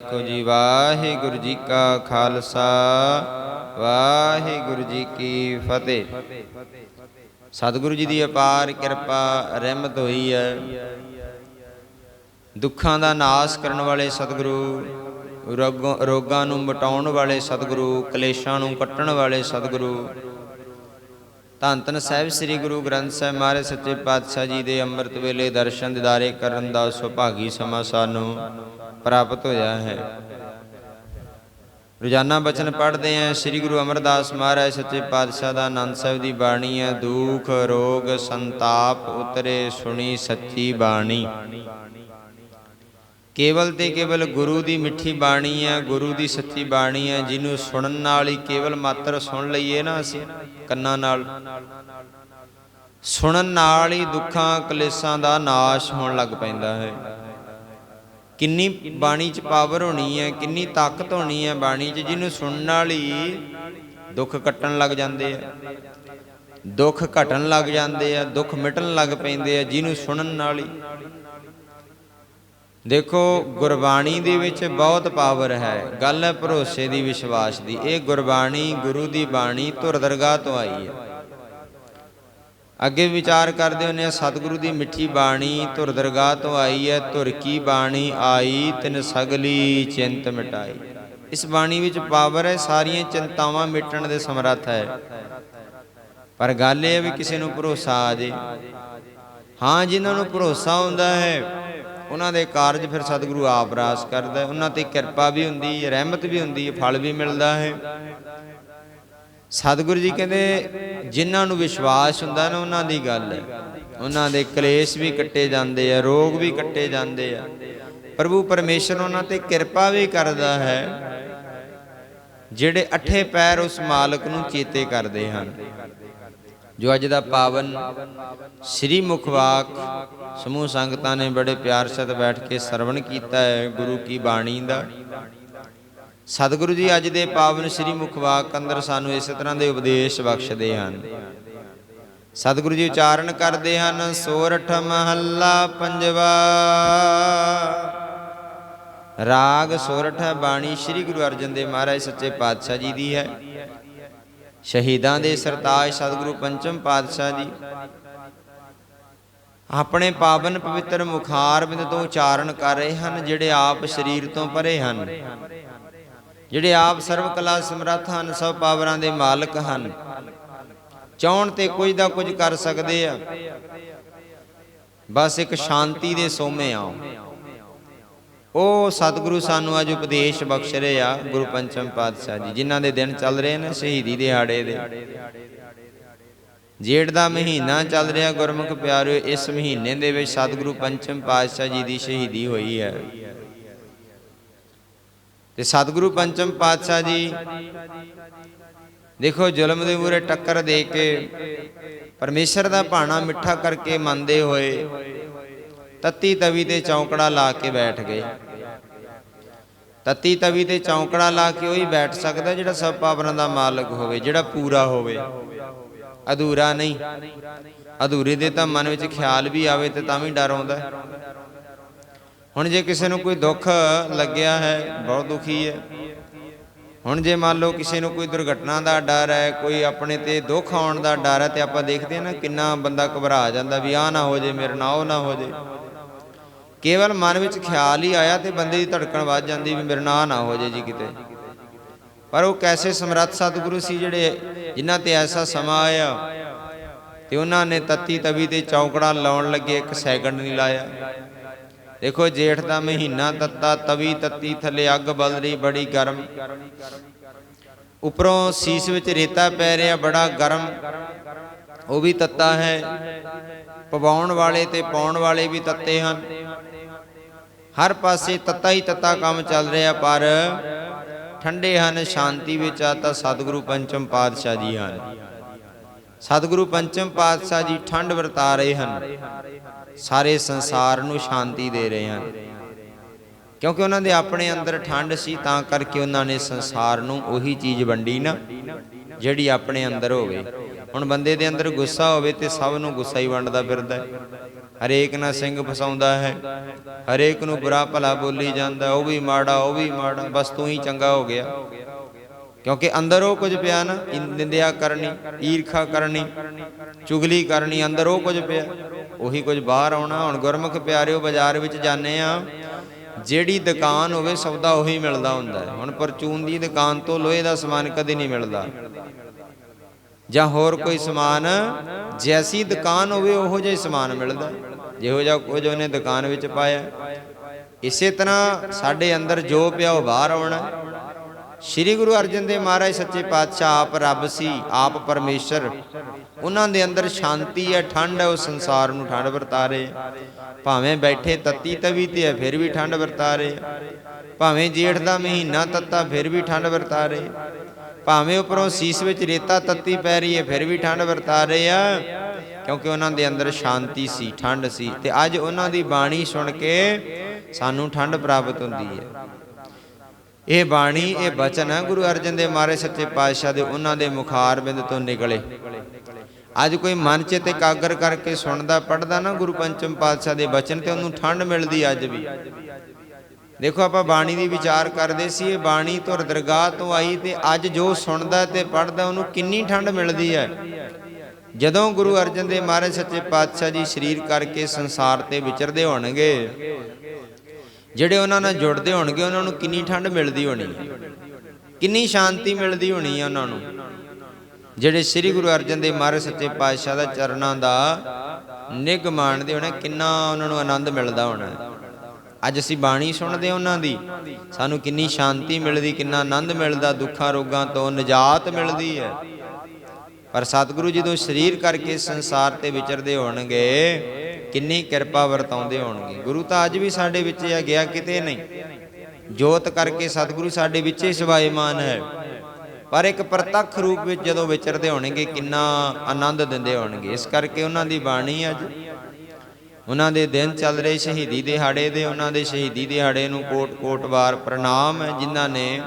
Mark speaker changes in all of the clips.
Speaker 1: ਕੋ ਜੀ, ਵਾਹਿਗੁਰੂ ਜੀ ਕਾ ਖਾਲਸਾ, ਵਾਹਿਗੁਰੂ ਜੀ ਕੀ ਫਤਿਹ। ਸਤਿਗੁਰੂ ਜੀ ਦੀ ਅਪਾਰ ਕਿਰਪਾ ਰਹਿਮਤ ਹੋਈ ਹੈ। ਦੁੱਖਾਂ ਦਾ ਨਾਸ਼ ਕਰਨ ਵਾਲੇ ਸਤਿਗੁਰੂ, ਰੋਗਾਂ ਰੋਗਾਂ ਨੂੰ ਮਟਾਉਣ ਵਾਲੇ ਸਤਿਗੁਰੂ, ਕਲੇਸ਼ਾਂ ਨੂੰ ਕੱਟਣ ਵਾਲੇ ਸਤਿਗੁਰੂ। ਧੰਨ ਧੰਨ ਸਾਹਿਬ ਸ੍ਰੀ ਗੁਰੂ ਗ੍ਰੰਥ ਸਾਹਿਬ ਮਹਾਰਾਜ ਸੱਚੇ ਪਾਤਸ਼ਾਹ ਜੀ ਦੇ ਅੰਮ੍ਰਿਤ ਵੇਲੇ ਦਰਸ਼ਨ ਦਿਦਾਰੇ ਕਰਨ ਦਾ ਸੁਭਾਗੀ ਸਮਾਂ ਸਾਨੂੰ। ਪ੍ਰਾਪਤ ਹੋਇਆ ਹੈ। ਰੋਜ਼ਾਨਾ ਬਚਨ ਪੜ੍ਹਦੇ ਆਂ ਸ੍ਰੀ ਗੁਰੂ ਅਮਰਦਾਸ ਮਹਾਰਾਜ ਸੱਚੇ ਪਾਤਸ਼ਾਹ ਦਾ ਆਨੰਦ ਸਾਹਿਬ ਦੀ ਬਾਣੀ ਹੈ, ਦੁੱਖ, ਰੋਗ, ਸੰਤਾਪ ਉਤਰੇ ਸੁਣੀ ਸੱਚੀ ਬਾਣੀ। ਕੇਵਲ ਤੇ ਕੇਵਲ ਗੁਰੂ ਦੀ ਮਿੱਠੀ ਬਾਣੀ ਹੈ, ਗੁਰੂ ਦੀ ਸੱਚੀ ਬਾਣੀ ਹੈ, ਜਿਹਨੂੰ ਸੁਣਨ ਨਾਲ ਹੀ ਕੇਵਲ ਮਾਤਰ ਸੁਣ ਲਈਏ ਨਾ ਅਸੀਂ, ਕੰਨਾਂ ਨਾਲ। ਸੁਣਨ ਨਾਲ ਹੀ ਦੁੱਖਾਂ, ਕਲੇਸ਼ਾਂ ਦਾ ਨਾਸ਼ ਹੋਣ ਲੱਗ ਪੈਂਦਾ ਹੈ। ਕਿੰਨੀ ਬਾਣੀ 'ਚ ਪਾਵਰ ਹੋਣੀ ਹੈ, ਕਿੰਨੀ ਤਾਕਤ ਹੋਣੀ ਹੈ ਬਾਣੀ 'ਚ, ਜਿਹਨੂੰ ਸੁਣਨ ਨਾਲ ਹੀ ਦੁੱਖ ਕੱਟਣ ਲੱਗ ਜਾਂਦੇ ਆ। ਦੁੱਖ ਘਟਣ ਲੱਗ ਜਾਂਦੇ ਆ, ਦੁੱਖ ਮਿਟਣ ਲੱਗ ਪੈਂਦੇ ਆ, ਜਿਹਨੂੰ ਸੁਣਨ ਨਾਲ ਹੀ ਦੇਖੋ, ਗੁਰਬਾਣੀ ਦੇ ਵਿੱਚ ਬਹੁਤ ਪਾਵਰ ਹੈ, ਗੱਲ ਹੈ ਭਰੋਸੇ ਦੀ ਵਿਸ਼ਵਾਸ ਦੀ। ਇਹ ਗੁਰਬਾਣੀ ਗੁਰੂ ਦੀ ਬਾਣੀ ਧੁਰ ਦਰਗਾਹ ਤੋਂ ਆਈ ਹੈ। ਅੱਗੇ ਵਿਚਾਰ ਕਰਦੇ ਹੁੰਨੇ ਆ, ਸਤਿਗੁਰੂ ਦੀ ਮਿੱਠੀ ਬਾਣੀ ਧੁਰ ਦਰਗਾਹ ਤੋਂ ਆਈ ਹੈ, ਧੁਰ ਕੀ ਬਾਣੀ ਆਈ, ਤਿਨ ਸਗਲੀ ਚਿੰਤ ਮਿਟਾਈ। ਇਸ ਬਾਣੀ ਵਿੱਚ ਪਾਵਰ ਹੈ, ਸਾਰੀਆਂ ਚਿੰਤਾਵਾਂ ਮਿਟਣ ਦੇ ਸਮਰੱਥ ਹੈ। ਪਰ ਗੱਲ ਇਹ ਵੀ ਕਿਸੇ ਨੂੰ ਭਰੋਸਾ ਆ ਜੇ। ਹਾਂ, ਜਿਨ੍ਹਾਂ ਨੂੰ ਭਰੋਸਾ ਹੁੰਦਾ ਹੈ, ਉਹਨਾਂ ਦੇ ਕਾਰਜ ਫਿਰ ਸਤਿਗੁਰੂ ਆਪ ਰਾਸ ਕਰਦਾ ਹੈ। ਉਹਨਾਂ ਤੇ ਕਿਰਪਾ ਵੀ ਹੁੰਦੀ ਹੈ, ਰਹਿਮਤ ਵੀ ਹੁੰਦੀ ਹੈ, ਫਲ ਵੀ ਮਿਲਦਾ ਹੈ। ਸਤਿਗੁਰੂ ਜੀ ਕਹਿੰਦੇ ਜਿਨ੍ਹਾਂ ਨੂੰ ਵਿਸ਼ਵਾਸ ਹੁੰਦਾ ਨਾ ਉਹਨਾਂ ਦੀ ਗੱਲ ਹੈ। ਉਹਨਾਂ ਦੇ ਕਲੇਸ਼ ਵੀ ਕੱਟੇ ਜਾਂਦੇ ਆ ਰੋਗ ਵੀ ਕੱਟੇ ਜਾਂਦੇ ਆ। ਪ੍ਰਭੂ ਪਰਮੇਸ਼ਰ ਉਹਨਾਂ ਤੇ ਕਿਰਪਾ ਵੀ ਕਰਦਾ ਹੈ ਜਿਹੜੇ ਅਠੇ ਪੈਰ ਉਸ ਮਾਲਕ ਨੂੰ ਚੇਤੇ ਕਰਦੇ ਹਨ। ਜੋ ਅੱਜ ਦਾ ਪਾਵਨ ਸ੍ਰੀ ਮੁਖਵਾਕ ਸਮੂਹ ਸੰਗਤਾਂ ਨੇ ਬੜੇ ਪਿਆਰ ਸਤ ਬੈਠ ਕੇ ਸਰਵਣ ਕੀਤਾ ਹੈ ਗੁਰੂ ਕੀ ਬਾਣੀ ਦਾ। ਸਤਿਗੁਰੂ ਜੀ, ਅੱਜ ਦੇ ਪਾਵਨ ਸ੍ਰੀ ਮੁਖਵਾਕ ਅੰਦਰ ਸਾਨੂੰ ਇਸ ਤਰ੍ਹਾਂ ਦੇ ਉਪਦੇਸ਼ ਬਖਸ਼ਦੇ ਹਨ। ਸਤਿਗੁਰੂ ਜੀ, ਉਚਾਰਨ ਕਰਦੇ ਹਨ ਸੋਰਠ ਮਹੱਲਾ ਪੰਜਵਾ। ਰਾਗ ਸੋਰਠ ਹੈ ਬਾਣੀ ਸ੍ਰੀ ਗੁਰੂ ਅਰਜਨ ਦੇਵ ਮਹਾਰਾਜ ਸੱਚੇ ਪਾਤਸ਼ਾਹ ਜੀ ਦੀ ਹੈ। ਸ਼ਹੀਦਾਂ ਦੇ ਸਰਤਾਜ ਸਤਿਗੁਰੂ ਪੰਚਮ ਪਾਤਸ਼ਾਹ ਜੀ। ਆਪਣੇ ਪਾਵਨ ਪਵਿੱਤਰ ਮੁਖਾਰ ਬਿੰਦ ਤੋਂ ਉਚਾਰਨ ਕਰ ਰਹੇ ਹਨ, ਜਿਹੜੇ ਆਪ ਸਰੀਰ ਤੋਂ ਪਰੇ ਹਨ। ਜਿਹੜੇ ਆਪ ਸਰਵ ਕਲਾ ਸਮਰੱਥ ਹਨ, ਸਭ ਪਾਵਰਾਂ ਦੇ ਮਾਲਕ ਹਨ। ਚਾਹਣ ਤੇ ਕੁਝ ਦਾ ਕੁਝ ਕਰ ਸਕਦੇ ਆ। ਬਸ ਇੱਕ ਸ਼ਾਂਤੀ ਦੇ ਸੋਮੇ ਆਓ। ਉਹ ਸਤਿਗੁਰੂ ਸਾਨੂੰ ਅੱਜ ਉਪਦੇਸ਼ ਬਖਸ਼ ਰਹੇ ਆ, ਗੁਰੂ ਪੰਚਮ ਪਾਤਸ਼ਾਹ ਜੀ, ਜਿਨ੍ਹਾਂ ਦੇ ਦਿਨ ਚੱਲ ਰਹੇ ਨੇ, ਸ਼ਹੀਦੀ ਦਿਹਾੜੇ ਦੇ। ਜੇਠ ਦਾ ਮਹੀਨਾ ਚੱਲ ਰਿਹਾ, ਗੁਰਮੁਖ ਪਿਆਰਿਓ, ਇਸ ਮਹੀਨੇ ਦੇ ਵਿੱਚ ਸਤਿਗੁਰੂ ਪੰਚਮ ਪਾਤਸ਼ਾਹ ਜੀ ਦੀ ਸ਼ਹੀਦੀ ਹੋਈ ਹੈ। ਤੇ ਸਤਿਗੁਰੂ ਪੰਚਮ ਪਾਤਸ਼ਾਹ ਜੀ, ਦੇਖੋ ਜ਼ੁਲਮ ਦੇ ਮੂਰੇ ਟੱਕਰ ਦੇ ਕੇ ਪਰਮੇਸ਼ਰ ਦਾ ਭਾਣਾ ਮਿੱਠਾ ਕਰਕੇ ਮੰਨਦੇ ਹੋਏ ਤੱਤੀ ਤਵੀ ਤੇ ਚੌਂਕੜਾ ਲਾ ਕੇ ਬੈਠ ਗਏ। ਤੱਤੀ ਤਵੀ ਤੇ ਚੌਂਕੜਾ ਲਾ ਕੇ ਉਹੀ ਬੈਠ ਸਕਦਾ ਜਿਹੜਾ ਸਭ ਪਾਵਰਾਂ ਦਾ ਮਾਲਕ ਹੋਵੇ, ਜਿਹੜਾ ਪੂਰਾ ਹੋਵੇ। ਅਧੂਰਾ ਨਹੀਂ। ਅਧੂਰੇ ਦੇ ਤਾਂ ਮਨ ਵਿੱਚ ਖਿਆਲ ਵੀ ਆਵੇ ਤੇ ਤਾਂ ਵੀ ਡਰ ਆਉਂਦਾ। ਹੁਣ ਜੇ ਕਿਸੇ ਨੂੰ ਕੋਈ ਦੁੱਖ ਲੱਗਿਆ ਹੈ, ਬਹੁਤ ਦੁਖੀ ਹੈ। ਹੁਣ ਜੇ ਮੰਨ ਲਓ ਕਿਸੇ ਨੂੰ ਕੋਈ ਦੁਰਘਟਨਾ ਦਾ ਡਰ ਹੈ, ਕੋਈ ਆਪਣੇ ਤੇ ਦੁੱਖ ਆਉਣ ਦਾ ਡਰ ਹੈ ਤੇ ਆਪਾਂ ਦੇਖਦੇ ਹਾਂ ਨਾ ਕਿੰਨਾ ਬੰਦਾ ਘਬਰਾ ਜਾਂਦਾ ਵੀ ਆਹ ਨਾ ਹੋ ਜੇ, ਮੇਰੇ ਨਾਲ ਉਹ ਨਾ ਹੋ ਜੇ। ਕੇਵਲ ਮਨ ਵਿੱਚ ਖਿਆਲ ਹੀ ਆਇਆ ਤੇ ਬੰਦੇ ਦੀ ਧੜਕਣ ਵੱਧ ਜਾਂਦੀ ਵੀ ਮੇਰੇ ਨਾਲ ਆਹ ਨਾ ਹੋ ਜੇ ਜੀ ਕਿਤੇ। ਪਰ ਉਹ ਕੈਸੇ ਸਮਰੱਥ ਸਤਿਗੁਰੂ ਸੀ ਜਿਹੜੇ ਜਿਨ੍ਹਾਂ ਤੇ ਐਸਾ ਸਮਾਂ ਆਇਆ ਤੇ ਉਹਨਾਂ ਨੇ ਤੱਤੀ ਤਵੀ ਤੇ ਚੌਕੜਾ ਲਾਉਣ ਲੱਗੇ, ਇੱਕ ਸੈਕਿੰਡ ਨਹੀਂ ਲਾਇਆ। ਦੇਖੋ ਜੇਠ ਦਾ ਮਹੀਨਾ ਤੱਤਾ, ਤਵੀ ਤੱਤੀ ਥੱਲੇ ਅੱਗ ਬਲ ਰਹੀ, ਬੜੀ ਗਰਮ। ਉੱਪਰੋਂ ਸੀਸ ਵਿੱਚ ਰੇਤਾ ਪੈ ਰਿਹਾ, ਬੜਾ ਗਰਮ। ਉਹ ਵੀ ਤੱਤਾ ਹੈ। ਪਵਾਉਣ ਵਾਲੇ ਤੇ ਪਾਉਣ ਵਾਲੇ ਵੀ ਤੱਤੇ ਹਨ। ਹਰ ਪਾਸੇ ਤੱਤਾ ਹੀ ਤੱਤਾ ਕੰਮ ਚੱਲ ਰਿਹਾ, ਪਰ ਠੰਡੇ ਹਨ, ਸ਼ਾਂਤੀ ਵਿੱਚ ਆ ਤਾਂ ਸਤਿਗੁਰੂ ਪੰਚਮ ਪਾਤਸ਼ਾਹ ਜੀ ਹਨ। ਸਤਿਗੁਰੂ ਪੰਚਮ ਪਾਤਸ਼ਾਹ ਜੀ ਠੰਡ ਵਰਤਾ ਰਹੇ ਹਨ। ਸਾਰੇ ਸੰਸਾਰ ਨੂੰ ਸ਼ਾਂਤੀ ਦੇ ਰਹੇ ਹਨ। ਕਿਉਂਕਿ ਉਹਨਾਂ ਦੇ ਆਪਣੇ ਅੰਦਰ ਠੰਡ ਸੀ, ਤਾਂ ਕਰਕੇ ਉਹਨਾਂ ਨੇ ਸੰਸਾਰ ਨੂੰ ਉਹੀ ਚੀਜ਼ ਵੰਡੀ ਨਾ, ਜਿਹੜੀ ਆਪਣੇ ਅੰਦਰ ਹੋਵੇ। ਹੁਣ ਬੰਦੇ ਦੇ ਅੰਦਰ ਗੁੱਸਾ ਹੋਵੇ ਤੇ ਸਭ ਨੂੰ ਗੁੱਸਾ ਹੀ ਵੰਡਦਾ ਫਿਰਦਾ ਹੈ। ਹਰੇਕ ਨਾਲ ਸਿੰਘ ਫਸਾਉਂਦਾ ਹੈ, ਹਰੇਕ ਨੂੰ ਬੁਰਾ ਭਲਾ ਬੋਲੀ ਜਾਂਦਾ, ਉਹ ਵੀ ਮਾੜਾ, ਉਹ ਵੀ ਮਾੜਾ, ਬਸ ਤੂੰ ਹੀ ਚੰਗਾ ਹੋ ਗਿਆ। ਕਿਉਂਕਿ ਅੰਦਰ ਉਹ ਕੁਝ ਪਿਆ ਨਾ, ਨਿੰਦਿਆ ਕਰਨੀ, ਈਰਖਾ ਕਰਨੀ, ਚੁਗਲੀ ਕਰਨੀ, ਅੰਦਰ ਉਹ ਕੁਝ ਪਿਆ। ਉਹੀ ਕੁਝ ਬਾਹਰ ਆਉਣਾ। ਹੁਣ ਗੁਰਮੁਖ ਪਿਆਰਿਓ, ਬਾਜ਼ਾਰ ਵਿੱਚ ਜਾਂਦੇ ਆ ਜਿਹੜੀ ਦੁਕਾਨ ਹੋਵੇ ਸੌਦਾ ਉਹੀ ਮਿਲਦਾ ਹੁੰਦਾ ਹੈ। ਹੁਣ ਪਰਚੂਨ ਦੀ ਦੁਕਾਨ ਤੋਂ ਲੋਹੇ ਦਾ ਸਮਾਨ ਕਦੇ ਨਹੀਂ ਮਿਲਦਾ। ਜਾਂ ਹੋਰ ਕੋਈ ਸਮਾਨ, ਜੈਸੀ ਦੁਕਾਨ ਹੋਵੇ, ਉਹੋ ਜਿਹਾ ਸਮਾਨ ਮਿਲਦਾ ਜਿਹੋ ਜਿਹਾ ਕੁਝ ਉਹਨੇ ਦੁਕਾਨ ਵਿੱਚ ਪਾਇਆ। ਇਸੇ ਤਰ੍ਹਾਂ ਸਾਡੇ ਅੰਦਰ ਜੋ ਪਿਆ, ਉਹ ਬਾਹਰ ਆਉਣਾ ਸ੍ਰੀ ਗੁਰੂ ਅਰਜਨ ਦੇਵ ਮਹਾਰਾਜ ਸੱਚੇ ਪਾਤਸ਼ਾਹ ਆਪ ਰੱਬ ਸੀ, ਆਪ ਪਰਮੇਸ਼ਰ। ਉਹਨਾਂ ਦੇ ਅੰਦਰ ਸ਼ਾਂਤੀ ਹੈ, ਠੰਡ ਹੈ, ਉਹ ਸੰਸਾਰ ਨੂੰ ਠੰਡ ਵਰਤਾ ਰਹੇ। ਭਾਵੇਂ ਬੈਠੇ ਤੱਤੀ ਤਵੀ ਤੇ ਹੈ, ਫਿਰ ਵੀ ਠੰਡ ਵਰਤਾ ਰਹੇ। ਭਾਵੇਂ ਜੇਠ ਦਾ ਮਹੀਨਾ ਤੱਤਾ, ਫਿਰ ਵੀ ਠੰਡ ਵਰਤਾ ਰਹੇ। ਭਾਵੇਂ ਉੱਪਰੋਂ ਸੀਸ ਵਿੱਚ ਰੇਤਾ ਤੱਤੀ ਪੈ ਰਹੀ ਹੈ, ਫਿਰ ਵੀ ਠੰਡ ਵਰਤਾ ਰਹੇ ਆ। ਕਿਉਂਕਿ ਉਹਨਾਂ ਦੇ ਅੰਦਰ ਸ਼ਾਂਤੀ ਸੀ, ਠੰਡ ਸੀ। ਤੇ ਅੱਜ ਉਹਨਾਂ ਦੀ ਬਾਣੀ ਸੁਣ ਕੇ ਸਾਨੂੰ ਠੰਡ ਪ੍ਰਾਪਤ ਹੁੰਦੀ ਹੈ। ਇਹ ਬਾਣੀ, ਇਹ ਬਚਨ ਹੈ। ਗੁਰੂ ਅਰਜਨ ਦੇ ਮਹਾਰਾਜ ਸੱਚੇ ਪਾਤਸ਼ਾਹ ਦੇ ਉਹਨਾਂ ਦੇ ਮੁਖਾਰ ਬਿੰਦ ਤੋਂ ਨਿਕਲੇ। ਅੱਜ ਕੋਈ ਮਨ ਚ ਤੇ ਕਾਗਰ ਕਰਕੇ ਸੁਣਦਾ ਪੜਦਾ ਨਾ ਗੁਰੂ ਪੰਚਮ ਪਾਤਸ਼ਾਹ ਦੇ ਬਚਨ ਤੇ ਉਹਨੂੰ ਠੰਡ ਮਿਲਦੀ ਅੱਜ ਵੀ। ਦੇਖੋ ਆਪਾਂ ਬਾਣੀ ਦੀ ਵਿਚਾਰ ਕਰਦੇ ਸੀ, ਇਹ ਬਾਣੀ ਧੁਰ ਦਰਗਾਹ ਤੋਂ ਆਈ ਤੇ ਅੱਜ ਜੋ ਸੁਣਦਾ ਤੇ ਪੜਦਾ ਉਹਨੂੰ ਕਿੰਨੀ ਠੰਡ ਮਿਲਦੀ ਹੈ। ਜਦੋਂ ਗੁਰੂ ਅਰਜਨ ਦੇਵ ਮਹਾਰਾਜ ਸੱਚੇ ਪਾਤਸ਼ਾਹ ਜੀ ਸਰੀਰ ਕਰਕੇ ਸੰਸਾਰ ਤੇ ਵਿਚਰਦੇ ਹੋਣਗੇ ਜਿਹੜੇ ਉਹਨਾਂ ਨਾਲ ਜੁੜਦੇ ਹੋਣਗੇ, ਉਹਨਾਂ ਨੂੰ ਕਿੰਨੀ ਠੰਡ ਮਿਲਦੀ ਹੋਣੀ, ਕਿੰਨੀ ਸ਼ਾਂਤੀ ਮਿਲਦੀ ਹੋਣੀ ਹੈ ਉਹਨਾਂ ਨੂੰ। ਜਿਹੜੇ ਸ੍ਰੀ ਗੁਰੂ ਅਰਜਨ ਦੇਵ ਮਹਾਰਾਜ ਸੱਚੇ ਪਾਤਸ਼ਾਹ ਦਾ ਚਰਨਾਂ ਦਾ ਨਿਗ ਮਾਣਦੇ ਹੋਣਾ, ਕਿੰਨਾ ਉਹਨਾਂ ਨੂੰ ਆਨੰਦ ਮਿਲਦਾ ਹੋਣਾ। ਅੱਜ ਅਸੀਂ ਬਾਣੀ ਸੁਣਦੇ ਹਾਂ ਉਹਨਾਂ ਦੀ, ਸਾਨੂੰ ਕਿੰਨੀ ਸ਼ਾਂਤੀ ਮਿਲਦੀ, ਕਿੰਨਾ ਆਨੰਦ ਮਿਲਦਾ, ਦੁੱਖਾਂ ਰੋਗਾਂ ਤੋਂ ਨਿਜਾਤ ਮਿਲਦੀ ਹੈ। ਪਰ ਸਤਿਗੁਰੂ ਜਦੋਂ ਸਰੀਰ ਕਰਕੇ ਸੰਸਾਰ ਤੇ ਵਿਚਰਦੇ ਹੋਣਗੇ ਕਿੰਨੀ ਕਿਰਪਾ ਵਰਤਾਉਂਦੇ ਹੋਣਗੇ। ਗੁਰੂ ਤਾਂ ਅੱਜ ਵੀ ਸਾਡੇ ਵਿੱਚ ਆ, ਗਿਆ ਕਿਤੇ ਨਹੀਂ। ਜੋਤ ਕਰਕੇ ਸਤਿਗੁਰੂ ਸਾਡੇ ਵਿੱਚ ਹੀ ਸਵਾਈਮਾਨ ਹੈ। ਪਰ ਇੱਕ ਪ੍ਰਤੱਖ ਰੂਪ ਵਿੱਚ ਜਦੋਂ ਵਿਚਰਦੇ ਹੋਣਗੇ, ਕਿੰਨਾ ਆਨੰਦ ਦਿੰਦੇ ਹੋਣਗੇ। ਇਸ ਕਰਕੇ ਉਹਨਾਂ ਦੀ ਬਾਣੀ ਅੱਜ, ਉਹਨਾਂ ਦੇ ਦਿਨ ਚੱਲ ਰਹੇ ਸ਼ਹੀਦੀ ਦਿਹਾੜੇ ਦੇ, ਉਹਨਾਂ ਦੇ ਸ਼ਹੀਦੀ ਦਿਹਾੜੇ ਨੂੰ ਕੋਟ-ਕੋਟ ਵਾਰ ਪ੍ਰਣਾਮ ਹੈ, ਜਿਨ੍ਹਾਂ ਨੇ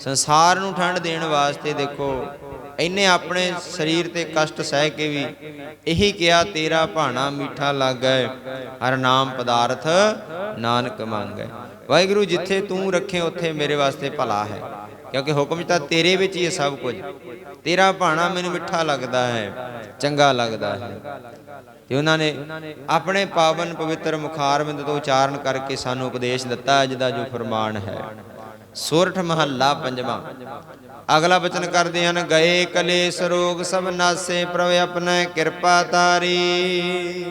Speaker 1: ਸੰਸਾਰ ਨੂੰ ਠੰਡ ਦੇਣ ਵਾਸਤੇ ਦੇਖੋ ਇੰਨੇ ਆਪਣੇ ਸਰੀਰ ਤੇ ਕਸ਼ਟ ਸਹਿ ਕੇ ਵੀ ਇਹੀ ਕਿਹਾ, ਤੇਰਾ ਭਾਣਾ ਮਿੱਠਾ ਲੱਗੈ ਹਰ ਨਾਮ ਪਦਾਰਥ ਨਾਨਕ ਮੰਗੈ ਵਾਹਿਗੁਰੂ, ਜਿੱਥੇ ਤੂੰ ਰੱਖੇ, ਉੱਥੇ ਮੇਰੇ ਵਾਸਤੇ ਭਲਾ ਹੈ। ਕਿਉਂਕਿ ਹੁਕਮ 'ਚ ਤਾਂ ਤੇਰੇ ਵਿੱਚ ਹੀ ਹੈ ਸਭ ਕੁਝ। ਤੇਰਾ ਭਾਣਾ ਮੈਨੂੰ ਮਿੱਠਾ ਲੱਗਦਾ ਹੈ, ਚੰਗਾ ਲੱਗਦਾ ਹੈ। ਤੇ ਉਹਨਾਂ ਨੇ ਆਪਣੇ ਪਾਵਨ ਪਵਿੱਤਰ ਮੁਖਾਰਬਿੰਦ ਤੋਂ ਉਚਾਰਨ ਕਰਕੇ ਸਾਨੂੰ ਉਪਦੇਸ਼ ਦਿੱਤਾ, ਅੱਜ ਦਾ ਜੋ ਫਰਮਾਨ ਹੈ। ਸੋਰਠ ਮਹੱਲਾ ਪੰਜਵਾਂ। ਅਗਲਾ ਬਚਨ ਕਰਦੇ ਹਨ, ਗਏ ਕਲੇਸ਼ ਰੋਗ ਸਭ ਨਾਸੇ ਪ੍ਰਭ ਆਪਣਾ ਕਿਰਪਾ ਤਾਰੀ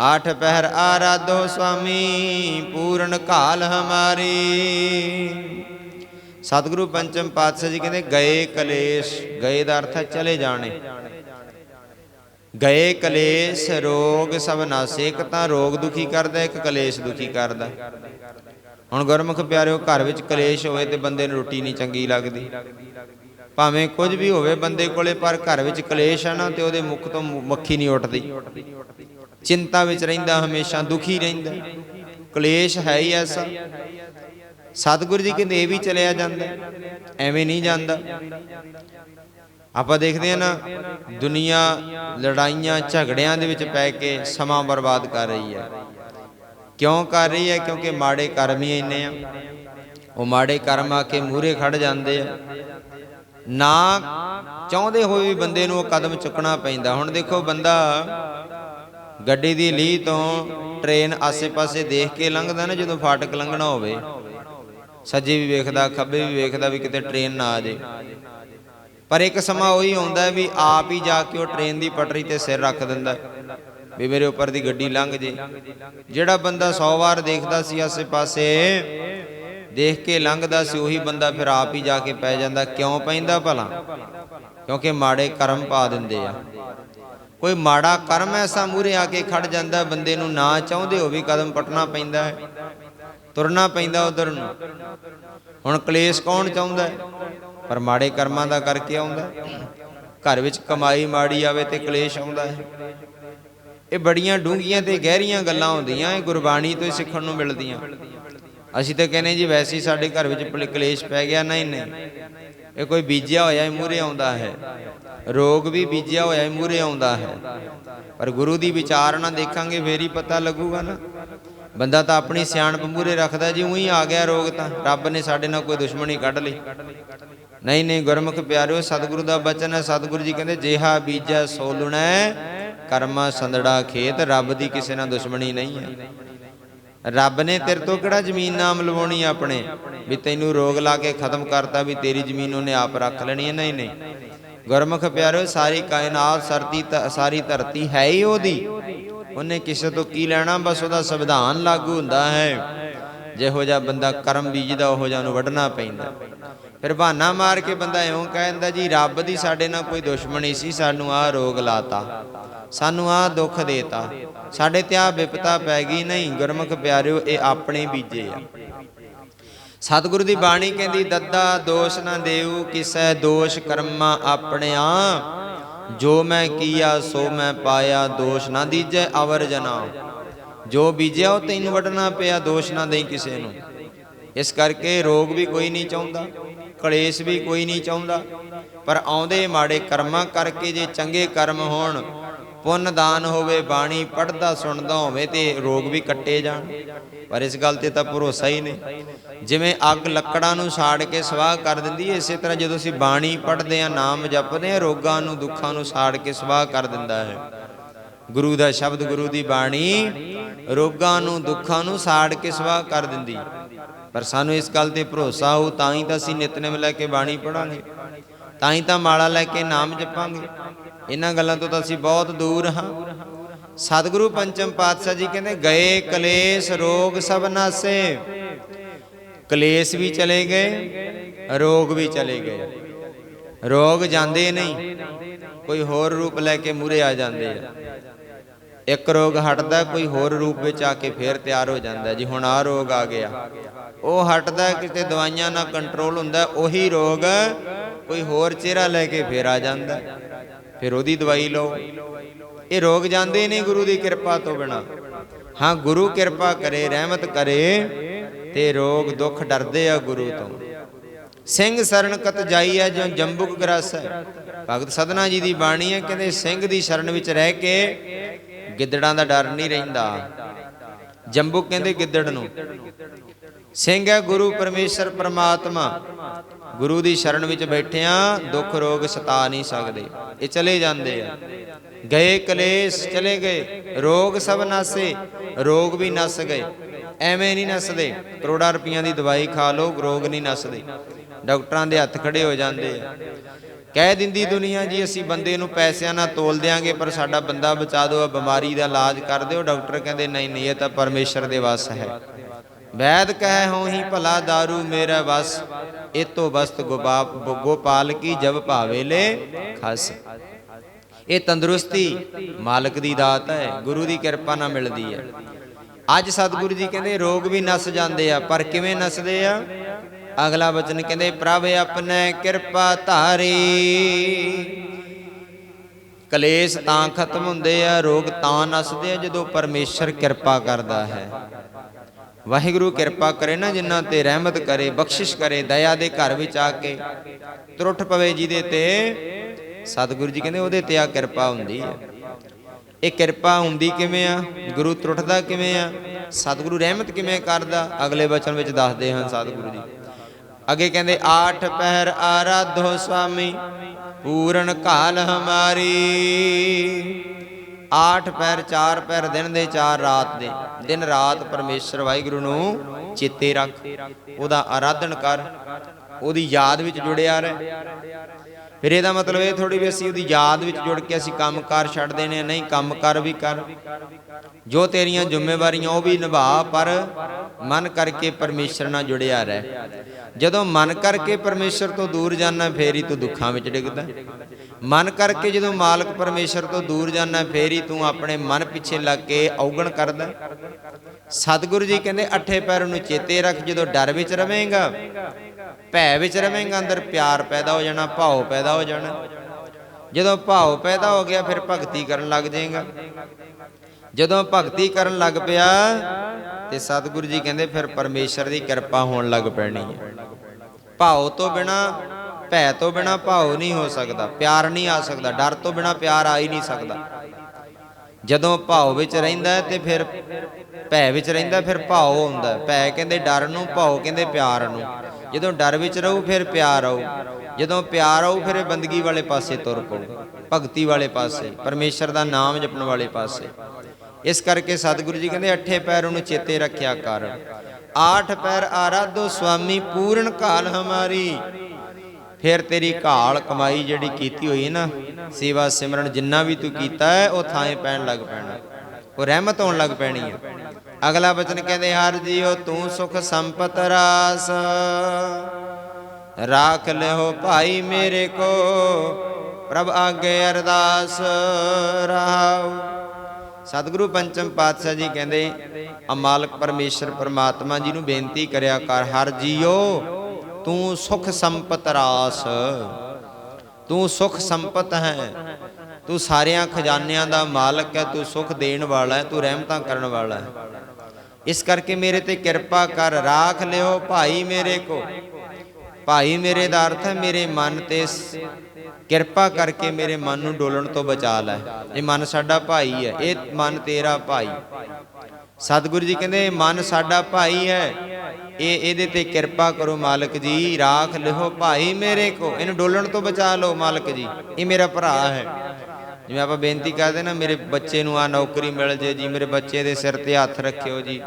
Speaker 1: ਆਠ ਪਹਿਰ ਆਰਾਧੋ ਸੁਆਮੀ, ਪੂਰਨ ਕਾਲ ਹਮਾਰੀ। ਸਤਿਗੁਰੂ ਪੰਚਮ ਪਾਤਸ਼ਾਹ ਜੀ ਕਹਿੰਦੇ, ਗਏ ਕਲੇਸ਼, ਗਏ ਦਾ ਅਰਥ ਹੈ ਚਲੇ ਜਾਣੇ। ਗਏ ਕਲੇਸ਼ ਰੋਗ ਸਭ ਨਾਸੇ, ਇੱਕ ਤਾਂ ਰੋਗ ਦੁਖੀ ਕਰਦਾ, ਇੱਕ ਕਲੇਸ਼ ਦੁਖੀ ਕਰਦਾ। ਹੁਣ ਗੁਰਮੁਖ ਪਿਆਰਿਓ, ਘਰ ਵਿੱਚ ਕਲੇਸ਼ ਹੋਵੇ ਤੇ ਬੰਦੇ ਨੂੰ ਰੋਟੀ ਨਹੀਂ ਚੰਗੀ ਲੱਗਦੀ। ਭਾਵੇਂ ਕੁਝ ਵੀ ਹੋਵੇ ਬੰਦੇ ਕੋਲੇ, ਪਰ ਘਰ ਵਿੱਚ ਕਲੇਸ਼ ਹੈ ਨਾ ਤੇ ਉਹਦੇ ਮੁਖ ਤੋਂ ਮੱਖੀ ਨਹੀਂ ਉੱਠਦੀ। ਚਿੰਤਾ ਵਿੱਚ ਰਹਿੰਦਾ, ਹਮੇਸ਼ਾ ਦੁਖੀ ਰਹਿੰਦਾ। ਕਲੇਸ਼ ਹੈ ਹੀ ਐਸਾ। ਸਤਿਗੁਰੂ ਜੀ ਕਹਿੰਦੇ, ਇਹ ਵੀ ਚਲਿਆ ਜਾਂਦਾ। ਐਵੇਂ ਨਹੀਂ ਜਾਂਦਾ। ਆਪਾਂ ਦੇਖਦੇ ਹਾਂ ਨਾ, ਦੁਨੀਆ ਲੜਾਈਆਂ, ਝਗੜਿਆਂ ਦੇ ਵਿੱਚ ਪੈ ਕੇ ਸਮਾਂ ਬਰਬਾਦ ਕਰ ਰਹੀ ਹੈ। ਕਿਉਂ ਕਰ ਰਹੀ ਹੈ? ਕਿਉਂਕਿ ਮਾੜੇ ਕਰਮ ਹੀ ਇੰਨੇ ਆ। ਉਹ ਮਾੜੇ ਕਰਮ ਆ ਕੇ ਮੂਹਰੇ ਖੜ ਜਾਂਦੇ ਆ। ਨਾ ਚਾਹੁੰਦੇ ਹੋਏ ਵੀ ਬੰਦੇ ਨੂੰ ਉਹ ਕਦਮ ਚੁੱਕਣਾ ਪੈਂਦਾ। ਹੁਣ ਦੇਖੋ ਬੰਦਾ ਗੱਡੀ ਦੀ ਲੀਹ ਤੋਂ ਟ੍ਰੇਨ ਆਸੇ-ਪਾਸੇ ਦੇਖ ਕੇ ਲੰਘਦਾ ਨਾ, ਜਦੋਂ ਫਾਟਕ ਲੰਘਣਾ ਹੋਵੇ। ਸੱਜੇ ਵੀ ਵੇਖਦਾ, ਖੱਬੇ ਵੀ ਵੇਖਦਾ ਵੀ ਕਿਤੇ ਟ੍ਰੇਨ ਨਾ ਆ ਜੇ ਪਰ ਇੱਕ ਸਮਾਂ ਉਹੀ ਆਉਂਦਾ ਵੀ ਆਪ ਹੀ ਜਾ ਕੇ ਉਹ ਟ੍ਰੇਨ ਦੀ ਪਟੜੀ ਤੇ ਸਿਰ ਰੱਖ ਦਿੰਦਾ। ਹੈ ਵੀ ਮੇਰੇ ਉੱਪਰ ਦੀ ਗੱਡੀ ਲੰਘ ਜੇ। ਜਿਹੜਾ ਬੰਦਾ 100 ਵਾਰ ਦੇਖਦਾ ਸੀ ਆਸੇ-ਪਾਸੇ, ਦੇਖ ਕੇ ਲੰਘਦਾ ਸੀ, ਉਹੀ ਬੰਦਾ ਫਿਰ ਆਪ ਹੀ ਜਾ ਕੇ ਪੈ ਜਾਂਦਾ। ਕਿਉਂ ਪੈਂਦਾ ਭਲਾ? ਕਿਉਂਕਿ ਮਾੜੇ ਕਰਮ ਪਾ ਦਿੰਦੇ ਆ। ਕੋਈ ਮਾੜਾ ਕਰਮ ਐਸਾ ਮੂਰੇ ਆ ਕੇ ਖੜ ਜਾਂਦਾ, ਬੰਦੇ ਨੂੰ ਨਾ ਚਾਹੁੰਦੇ ਹੋ ਵੀ ਕਦਮ ਪਟਣਾ ਪੈਂਦਾ ਹੈ। ਤੁਰਨਾ ਪੈਂਦਾ ਉਧਰ ਨੂੰ। ਹੁਣ ਕਲੇਸ਼ ਕੌਣ ਚਾਹੁੰਦਾ ਹੈ? ਪਰ ਮਾੜੇ ਕਰਮਾਂ ਦਾ ਕਰਕੇ ਆਉਂਦਾ ਘਰ ਵਿੱਚ ਕਮਾਈ ਮਾੜੀ ਆਵੇ ਤੇ ਕਲੇਸ਼ ਆਉਂਦਾ ਹੈ। ਇਹ ਬੜੀਆਂ ਡੂੰਘੀਆਂ ਤੇ ਗਹਿਰੀਆਂ ਗੱਲਾਂ ਹੁੰਦੀਆਂ, ਇਹ ਗੁਰਬਾਣੀ ਤੋਂ ਹੀ ਸਿੱਖਣ ਨੂੰ ਮਿਲਦੀਆਂ। ਅਸੀਂ ਤਾਂ ਕਹਿੰਦੇ ਜੀ, ਵੈਸੇ ਹੀ ਸਾਡੇ ਘਰ ਵਿੱਚ ਕਲੇਸ਼ ਪੈ ਗਿਆ, ਨਹੀਂ ਨਹੀਂ। ਇਹ ਕੋਈ ਬੀਜਿਆ ਹੋਇਆ ਹੀ ਮੂਰੇ ਆਉਂਦਾ ਹੈ। ਰੋਗ ਵੀ ਬੀਜਿਆ ਹੋਇਆ ਹੀ ਮੂਰੇ ਆਉਂਦਾ ਹੈ। ਪਰ ਗੁਰੂ ਦੀ ਵਿਚਾਰਨਾ ਦੇਖਾਂਗੇ, ਫੇਰ ਹੀ ਪਤਾ ਲੱਗੂਗਾ ਨਾ। ਬੰਦਾ ਤਾਂ ਆਪਣੀ ਸਿਆਣਪ ਮੂਰੇ ਰੱਖਦਾ ਜੀ, ਉਹੀ ਆ ਗਿਆ ਰੋਗ ਤਾਂ। ਰੱਬ ਨੇ ਸਾਡੇ ਨਾਲ ਕੋਈ ਦੁਸ਼ਮਣੀ ਕੱਢ ਲਈ। ਨਹੀਂ ਨਹੀਂ, ਗੁਰਮੁਖ ਪਿਆਰਿਓ, ਸਤਿਗੁਰੂ ਦਾ ਬਚਨ ਹੈ। ਸਤਿਗੁਰੂ ਜੀ ਕਹਿੰਦੇ, ਜਿਹਾ ਬੀਜਾ ਸੋ ਕਰਮਾ ਸੰਦੜਾ ਖੇਤ, ਰੱਬ ਦੀ ਕਿਸੇ ਨਾਲ ਦੁਸ਼ਮਣੀ ਨਹੀਂ ਹੈ। ਰੱਬ ਨੇ ਤੇਰੇ ਤੋਂ ਕਿਹੜਾ ਜ਼ਮੀਨ ਨਾਮ ਲਵਾਉਣੀ ਆਪਣੇ? ਵੀ ਤੈਨੂੰ ਰੋਗ ਲਾ ਕੇ ਖਤਮ ਕਰਤਾ ਵੀ ਤੇਰੀ ਜ਼ਮੀਨ ਉਹਨੇ ਆਪ ਰੱਖ ਲੈਣੀ ਹੈ। ਨਹੀਂ ਨਹੀਂ। ਗੁਰਮੁਖ ਪਿਆਰਿਓ, ਸਾਰੀ ਕਾਇਨਾਤ, ਸਰਤੀ ਧ- ਸਾਰੀ ਧਰਤੀ ਹੈ ਹੀ ਉਹਦੀ। ਉਹਨੇ ਕਿਸੇ ਤੋਂ ਕੀ ਲੈਣਾ? ਬਸ ਉਹਦਾ ਸੰਵਿਧਾਨ ਲਾਗੂ ਹੁੰਦਾ ਹੈ। ਜਿਹੋ ਜਿਹਾ ਬੰਦਾ ਕਰਮ ਬੀਜਦਾ, ਉਹੋ ਜਿਹਾ ਨੂੰ ਵੱਢਣਾ ਪੈਂਦਾ। ਫਿਰ ਬਹਾਨਾ ਮਾਰ ਕੇ ਬੰਦਾ ਇਉਂ ਕਹਿੰਦਾ ਜੀ, ਰੱਬ ਦੀ ਸਾਡੇ ਨਾਲ ਕੋਈ ਦੁਸ਼ਮਣੀ ਸੀ, ਸਾਨੂੰ ਆਹ ਰੋਗ ਲਾਤਾ, ਸਾਨੂੰ ਆਹ ਦੁੱਖ ਦੇਤਾ, ਸਾਡੇ ਤੇ ਆਹ ਵਿਪਤਾ ਪੈ ਗਈ, ਨਹੀਂ ਗੁਰਮੁਖ ਪਿਆਰਿਓ, ਇਹ ਆਪਣੇ ਬੀਜੇ ਆ। ਸਤਿਗੁਰੂ ਦੀ ਬਾਣੀ ਕਹਿੰਦੀ, ਦੱਦਾ ਦੋਸ਼ ਨਾ ਦੇਉ ਕਿਸੈ ਦੋਸ਼ ਕਰਮਾ ਆਪਣਿਆ, ਜੋ ਮੈਂ ਕੀਆ, ਸੋ ਮੈਂ ਪਾਇਆ, ਦੋਸ਼ ਨਾ ਦੀਜੈ ਅਵਰ ਜਨਾ। ਜੋ ਬੀਜਿਆ, ਉਹ ਤੈਨੂੰ ਵੱਢਣਾ ਪਿਆ, ਦੋਸ਼ ਨਾ ਦੇਈ ਕਿਸੇ ਨੂੰ। ਇਸ ਕਰਕੇ ਰੋਗ ਵੀ ਕੋਈ ਨਹੀਂ ਚਾਹੁੰਦਾ। ਕਲੇਸ਼ ਵੀ ਕੋਈ ਨਹੀਂ ਚਾਹੁੰਦਾ। ਪਰ ਆਉਂਦੇ ਮਾੜੇ ਕਰਮਾਂ ਕਰਕੇ ਜੇ ਚੰਗੇ ਕਰਮ ਹੋਣ, ਪੁੰਨ ਦਾਨ ਹੋਵੇ, ਬਾਣੀ ਪੜਦਾ ਸੁਣਦਾ ਹੋਵੇ ਤੇ ਰੋਗ ਵੀ ਕੱਟੇ ਜਾਣ। ਪਰ ਇਸ ਗੱਲ ਤੇ ਤਾਂ ਭਰੋਸਾ ਹੀ ਨਹੀਂ। ਜਿਵੇਂ ਅੱਗ ਲੱਕੜਾਂ ਨੂੰ ਸਾੜ ਕੇ ਸਵਾਹ ਕਰ ਦਿੰਦੀ ਹੈ, ਇਸੇ ਤਰ੍ਹਾਂ ਜਦੋਂ ਅਸੀਂ ਬਾਣੀ ਪੜ੍ਹਦੇ ਆ ਨਾਮ ਜਪਦੇ ਆ ਰੋਗਾਂ ਨੂੰ, ਦੁੱਖਾਂ ਨੂੰ ਸਾੜ ਕੇ ਸਵਾਹ ਕਰ ਦਿੰਦਾ ਹੈ। ਗੁਰੂ ਦਾ ਸ਼ਬਦ, ਗੁਰੂ ਦੀ ਬਾਣੀ ਰੋਗਾਂ ਨੂੰ, ਦੁੱਖਾਂ ਨੂੰ ਸਾੜ ਕੇ ਸਵਾਹ ਕਰ ਦਿੰਦੀ। ਪਰ ਸਾਨੂੰ ਇਸ ਗੱਲ ਤੇ ਭਰੋਸਾ ਹੋ ਤਾਂ ਹੀ ਤਾਂ ਅਸੀਂ ਨਿਤਨੇਮ ਲੈ ਕੇ ਬਾਣੀ ਪੜਾਂਗੇ ਤਾਂ ਹੀ ਤਾਂ ਮਾਲਾ ਲੈ ਕੇ ਨਾਮ ਜਪਾਂਗੇ। ਇਹਨਾਂ ਗੱਲਾਂ ਤੋਂ ਤਾਂ ਅਸੀਂ ਬਹੁਤ ਦੂਰ ਹਾਂ। ਸਤਿਗੁਰੂ ਪੰਚਮ ਪਾਤਸ਼ਾਹ ਜੀ ਕਹਿੰਦੇ, ਗਏ ਕਲੇਸ਼ ਰੋਗ ਸਭ ਨਾਸੇ। ਕਲੇਸ਼ ਵੀ ਚਲੇ ਗਏ, ਰੋਗ ਵੀ ਚਲੇ ਗਏ। ਰੋਗ ਜਾਂਦੇ ਨਹੀਂ, ਕੋਈ ਹੋਰ ਰੂਪ ਲੈ ਕੇ ਮੂਰੇ ਆ ਜਾਂਦੇ ਆ। ਇੱਕ ਰੋਗ ਹਟਦਾ, ਕੋਈ ਹੋਰ ਰੂਪ ਵਿੱਚ ਆ ਕੇ ਫੇਰ ਤਿਆਰ ਹੋ ਜਾਂਦਾ ਜੀ, ਹੁਣ ਆ ਰੋਗ ਆ ਗਿਆ। ਉਹ ਹਟਦਾ ਕਿਤੇ ਦਵਾਈਆਂ ਨਾਲ ਕੰਟਰੋਲ ਹੁੰਦਾ ਉਹੀ ਰੋਗ ਕੋਈ ਹੋਰ ਚਿਹਰਾ ਲੈ ਕੇ ਫੇਰ ਆ ਜਾਂਦਾ ਫਿਰ ਉਹਦੀ ਦਵਾਈ ਲਓ। ਇਹ ਰੋਗ ਜਾਂਦੇ ਨਹੀਂ ਗੁਰੂ ਦੀ ਕਿਰਪਾ ਤੋਂ ਬਿਨਾ। ਹਾਂ, ਗੁਰੂ ਕਿਰਪਾ ਕਰੇ, ਰਹਿਮਤ ਕਰੇ, ਤੇ ਰੋਗ ਦੁੱਖ ਡਰਦੇ ਆ ਗੁਰੂ ਤੋਂ। ਸਿੰਘ ਸਰਣ ਕਤ ਜਾਈਐ ਜੋ ਜੰਬੁਕ ਗਰਸ। ਭਗਤ ਸਦਨਾ ਜੀ ਦੀ ਬਾਣੀ ਹੈ, ਕਹਿੰਦੇ ਸਿੰਘ ਦੀ ਸ਼ਰਨ ਵਿੱਚ ਰਹਿ ਕੇ ਗਿੱਦੜਾਂ ਦਾ ਡਰ ਨਹੀਂ ਰਹਿੰਦਾ। ਜੰਬੁਕ ਕਹਿੰਦੇ ਗਿੱਦੜ ਨੂੰ। ਸਿੰਘ ਹੈ ਗੁਰੂ ਪਰਮੇਸ਼ਰ ਪ੍ਰਮਾਤਮਾ। ਗੁਰੂ ਦੀ ਸ਼ਰਨ ਵਿੱਚ ਬੈਠਿਆਂ ਦੁੱਖ ਰੋਗ ਸਤਾ ਨਹੀਂ ਸਕਦੇ। ਇਹ ਚਲੇ ਜਾਂਦੇ ਆ। ਗਏ ਕਲੇਸ਼, ਚਲੇ ਗਏ। ਰੋਗ ਸਭ ਨਾਸੇ, ਰੋਗ ਵੀ ਨਸ ਗਏ। ਐਵੇਂ ਨਹੀਂ ਨਸਦੇ। ਕਰੋੜਾਂ ਰੁਪਈਆਂ ਦੀ ਦਵਾਈ ਖਾ ਲਓ, ਰੋਗ ਨਹੀਂ ਨਸਦੇ। ਡਾਕਟਰਾਂ ਦੇ ਹੱਥ ਖੜੇ ਹੋ ਜਾਂਦੇ ਆ। ਕਹਿ ਦਿੰਦੀ ਦੁਨੀਆ ਜੀ, ਅਸੀਂ ਬੰਦੇ ਨੂੰ ਪੈਸਿਆਂ ਨਾਲ ਤੋਲ ਦਿਆਂਗੇ, ਪਰ ਸਾਡਾ ਬੰਦਾ ਬਚਾ ਦਿਓ ਬਿਮਾਰੀ ਦਾ ਇਲਾਜ ਕਰ ਦਿਓ। ਡਾਕਟਰ ਕਹਿੰਦੇ, ਨਹੀਂ ਨਹੀਂ, ਇਹ ਤਾਂ ਪਰਮੇਸ਼ਰ ਦੇ ਵੱਸ ਹੈ। ਵੈਦ ਕਹਿ ਹੋ ਹੀ ਭਲਾ दारू ਮੇਰਾ ਵਸ ਇਤੋ ਬਸਤ ਗੋਪਾਪ ਗੋਪਾਲ ਕੀ ਜਬ ਭਾਵੇ ਲੈ ਖਸ। ਇਹ ਤੰਦਰੁਸਤੀ ਮਾਲਕ ਦੀ ਦਾਤ ਹੈ, ਗੁਰੂ ਦੀ ਕਿਰਪਾ ਨਾਲ ਮਿਲਦੀ ਹੈ। ਅੱਜ ਸਤਿਗੁਰੂ ਜੀ ਕਹਿੰਦੇ, ਰੋਗ ਵੀ ਨਸ ਜਾਂਦੇ ਆ, ਪਰ ਕਿਵੇਂ ਨਸਦੇ ਆ? ਅਗਲਾ ਬਚਨ ਕਹਿੰਦੇ, ਪ੍ਰਭ ਆਪਣੇ ਕਿਰਪਾ ਧਾਰੀ। ਕਲੇਸ਼ ਤਾਂ ਖਤਮ ਹੁੰਦੇ ਆ, ਰੋਗ ਤਾਂ ਨਸਦੇ ਆ, ਜਦੋਂ ਪਰਮੇਸ਼ਰ ਕਿਰਪਾ ਕਰਦਾ ਹੈ। ਵਾਹਿਗੁਰੂ ਕਿਰਪਾ ਕਰੇ ਨਾ ਜਿਨ੍ਹਾਂ ਤੇ ਰਹਿਮਤ ਕਰੇ, ਬਖਸ਼ਿਸ਼ ਕਰੇ, ਦਇਆ ਦੇ ਘਰ ਵਿੱਚ ਆ ਕੇ ਤਰੁੱਠ ਪਵੇ ਜਿਹਦੇ ਤੇ ਸਤਿਗੁਰੂ ਜੀ ਕਹਿੰਦੇ ਉਹਦੇ ਤੇ ਆ ਕਿਰਪਾ ਹੁੰਦੀ ਹੈ। ਇਹ ਕਿਰਪਾ ਹੁੰਦੀ ਕਿਵੇਂ ਆ? ਗੁਰੂ ਤਰੁੱਠਦਾ ਕਿਵੇਂ ਆ? ਸਤਿਗੁਰੂ ਰਹਿਮਤ ਕਿਵੇਂ ਕਰਦਾ? ਅਗਲੇ ਬਚਨ ਵਿੱਚ ਦੱਸਦੇ ਹਨ ਸਤਿਗੁਰੂ ਜੀ। ਅੱਗੇ ਕਹਿੰਦੇ, ਆਠ ਪਹਿਰ ਆਰਾਧੋ ਸੁਆਮੀ ਪੂਰਨ ਕਾਲ ਹਮਾਰੀ। ਆਠ ਪੈਰ, ਚਾਰ ਪੈਰ, ਦਿਨ ਦੇ ਚਾਰ, ਰਾਤ ਦੇ। ਦਿਨ, ਰਾਤ ਪਰਮੇਸ਼ਰ ਵਾਹਿਗੁਰੂ ਨੂੰ ਚੇਤੇ ਰੱਖ। ਉਹਦਾ ਆਰਾਧਨ ਕਰ। ਉਹਦੀ ਯਾਦ ਵਿੱਚ ਜੁੜਿਆ ਰਹਿ। ਫਿਰ ਇਹਦਾ ਮਤਲਬ ਇਹ ਥੋੜੀ ਵੀ ਅਸੀਂ ਉਹਦੀ ਯਾਦ ਵਿੱਚ ਜੁੜ ਕੇ ਅਸੀਂ ਕੰਮਕਾਰ ਛੱਡ ਦੇਣੇ ਆ। ਨਹੀਂ, ਕੰਮਕਾਰ ਵੀ ਕਰ। ਜੋ ਤੇਰੀਆਂ ਜ਼ਿੰਮੇਵਾਰੀਆਂ ਉਹ ਵੀ ਨਿਭਾ, ਪਰ ਮਨ ਕਰਕੇ ਪਰਮੇਸ਼ਰ ਨਾਲ ਜੁੜਿਆ ਰਹਿ। ਜਦੋਂ ਮਨ ਕਰਕੇ ਪਰਮੇਸ਼ਰ ਤੋਂ ਦੂਰ ਜਾਣਾ ਫੇਰ ਹੀ ਤੂੰ ਦੁੱਖਾਂ ਵਿੱਚ ਡਿੱਗਦਾ। ਮਨ ਕਰਕੇ ਜਦੋਂ ਮਾਲਕ ਪਰਮੇਸ਼ਰ ਤੋਂ ਦੂਰ ਜਾਣਾ ਫੇਰ ਹੀ ਤੂੰ ਆਪਣੇ ਮਨ ਪਿੱਛੇ ਲੱਗ ਕੇ ਔਗਣ ਕਰਦਾ। ਸਤਿਗੁਰੂ ਜੀ ਕਹਿੰਦੇ, ਅੱਠੇ ਪੈਰ ਨੂੰ ਚੇਤੇ ਰੱਖ, ਜਦੋਂ ਡਰ ਵਿੱਚ ਰਵੇਂਗਾ ਭੈ ਵਿੱਚ ਰਵੇਂਗਾ, ਅੰਦਰ ਪਿਆਰ ਪੈਦਾ ਹੋ ਜਾਣਾ, ਭਾਉ ਪੈਦਾ ਹੋ ਜਾਣਾ। ਜਦੋਂ ਭਾਉ ਪੈਦਾ ਹੋ ਗਿਆ, ਫਿਰ ਭਗਤੀ ਕਰਨ ਲੱਗ ਜਾਏਗਾ। ਜਦੋਂ ਭਗਤੀ ਕਰਨ ਲੱਗ ਪਿਆ, ਤੇ ਸਤਿਗੁਰੂ ਜੀ ਕਹਿੰਦੇ, ਫਿਰ ਪਰਮੇਸ਼ਰ ਦੀ ਕਿਰਪਾ ਹੋਣ ਲੱਗ ਪੈਣੀ ਹੈ। ਭਾਉ ਤੋਂ ਬਿਨਾ, ਭੈ ਤੋਂ ਬਿਨਾ ਭਾਉ ਨਹੀਂ ਹੋ ਸਕਦਾ, ਪਿਆਰ ਨਹੀਂ ਆ ਸਕਦਾ, ਡਰ ਤੋਂ ਬਿਨਾ ਪਿਆਰ ਆ ਹੀ ਨਹੀਂ ਸਕਦਾ। ਜਦੋਂ ਭਾਉ ਵਿੱਚ ਰਹਿੰਦਾ ਹੈ, ਤੇ ਫਿਰ ਭੈ ਵਿੱਚ ਰਹਿੰਦਾ ਫਿਰ ਭਾਉ ਆਉਂਦਾ ਭੈ ਕਹਿੰਦੇ ਡਰ ਨੂੰ, ਭਾਉ ਕਹਿੰਦੇ ਪਿਆਰ ਨੂੰ। ਜਦੋਂ ਡਰ ਵਿੱਚ ਰਹੂ, ਫਿਰ ਪਿਆਰ ਆਊ। ਜਦੋਂ ਪਿਆਰ ਆਊ, ਫਿਰ ਬੰਦਗੀ ਵਾਲੇ ਪਾਸੇ ਤੁਰ ਪਊ। ਭਗਤੀ ਵਾਲੇ ਪਾਸੇ, ਪਰਮੇਸ਼ਰ ਦਾ ਨਾਮ ਜਪਣ ਵਾਲੇ ਪਾਸੇ। ਇਸ ਕਰਕੇ ਸਤਿਗੁਰੂ ਜੀ ਕਹਿੰਦੇ, ਅੱਠੇ ਪੈਰ ਉਹਨੂੰ ਚੇਤੇ ਰੱਖਿਆ ਕਰ। ਆਠ ਪੈਰ ਆਰਾਧੋ ਸੁਆਮੀ, ਪੂਰਨ ਕਾਲ ਹਮਾਰੀ। ਫਿਰ ਤੇਰੀ ਘਾਲ ਕਮਾਈ ਜਿਹੜੀ ਕੀਤੀ ਹੋਈ ਨਾ, ਸੇਵਾ ਸਿਮਰਨ ਜਿੰਨਾ ਵੀ ਤੂੰ ਕੀਤਾ ਹੈ, ਉਹ ਥਾਂ ਪੈਣ ਲੱਗ ਪੈਣਾ। ਉਹ ਰਹਿਮਤ ਹੋਣ ਲੱਗ ਪੈਣੀ ਹੈ। ਅਗਲਾ ਬਚਨ ਕਹਿੰਦੇ, ਹਰ ਜੀਓ ਤੂੰ ਸੁਖ ਸੰਪਤ ਰਾਸ। ਰਾਖ ਲਿਓ ਭਾਈ ਮੇਰੇ ਕੋ, ਪ੍ਰਭ ਆਗੇ ਅਰਦਾਸ ਰਹਾਉ। ਸਤਿਗੁਰੂ ਪੰਚਮ ਪਾਤਸ਼ਾਹ ਜੀ ਕਹਿੰਦੇ, ਅਮਾਲਕ ਪਰਮੇਸ਼ਰ ਪਰਮਾਤਮਾ ਜੀ ਨੂੰ ਬੇਨਤੀ ਕਰਿਆ ਕਰ, ਹਰ ਜੀਓ ਤੂੰ ਸੁਖ ਸੰਪਤ ਰਾਸ। ਤੂੰ ਸੁਖ ਸੰਪਤ ਹੈ, ਤੂੰ ਸਾਰਿਆਂ ਖਜ਼ਾਨਿਆਂ ਦਾ ਮਾਲਕ ਹੈ, ਤੂੰ ਸੁਖ ਦੇਣ ਵਾਲਾ ਹੈ, ਤੂੰ ਰਹਿਮਤਾਂ ਕਰਨ ਵਾਲਾ ਹੈ। ਇਸ ਕਰਕੇ ਮੇਰੇ ਤੇ ਕਿਰਪਾ ਕਰ, ਰਾਖ ਲਿਓ ਭਾਈ ਮੇਰੇ ਕੋ। ਭਾਈ ਮੇਰੇ ਦਾ ਅਰਥ ਹੈ ਮੇਰੇ ਮਨ ਤੇ ਕਿਰਪਾ ਕਰਕੇ ਮੇਰੇ ਮਨ ਨੂੰ ਡੋਲਣ ਤੋਂ ਬਚਾ ਲੈ। ਇਹ ਮਨ ਸਾਡਾ ਭਾਈ ਹੈ, ਇਹ ਮਨ ਤੇਰਾ ਭਾਈ। ਸਤਿਗੁਰੂ ਜੀ ਕਹਿੰਦੇ ਇਹ ਮਨ ਸਾਡਾ ਭਾਈ ਹੈ, ਇਹ ਇਹਦੇ ਤੇ ਕਿਰਪਾ ਕਰੋ ਮਾਲਕ ਜੀ, ਰਾਖ ਲਿਓ ਭਾਈ ਮੇਰੇ ਕੋ। ਇਹਨੂੰ ਡੋਲਣ ਤੋਂ ਬਚਾ ਲਓ ਮਾਲਕ ਜੀ, ਇਹ ਮੇਰਾ ਭਰਾ ਹੈ। ਜਿਵੇਂ ਆਪਾਂ ਬੇਨਤੀ ਕਰਦੇ ਨਾ, ਮੇਰੇ ਬੱਚੇ ਨੂੰ ਆ ਨੌਕਰੀ ਮਿਲ ਜੇ ਜੀ, ਮੇਰੇ ਬੱਚੇ ਦੇ ਸਿਰ ਤੇ ਹੱਥ ਰੱਖਿਓ ਜੀ।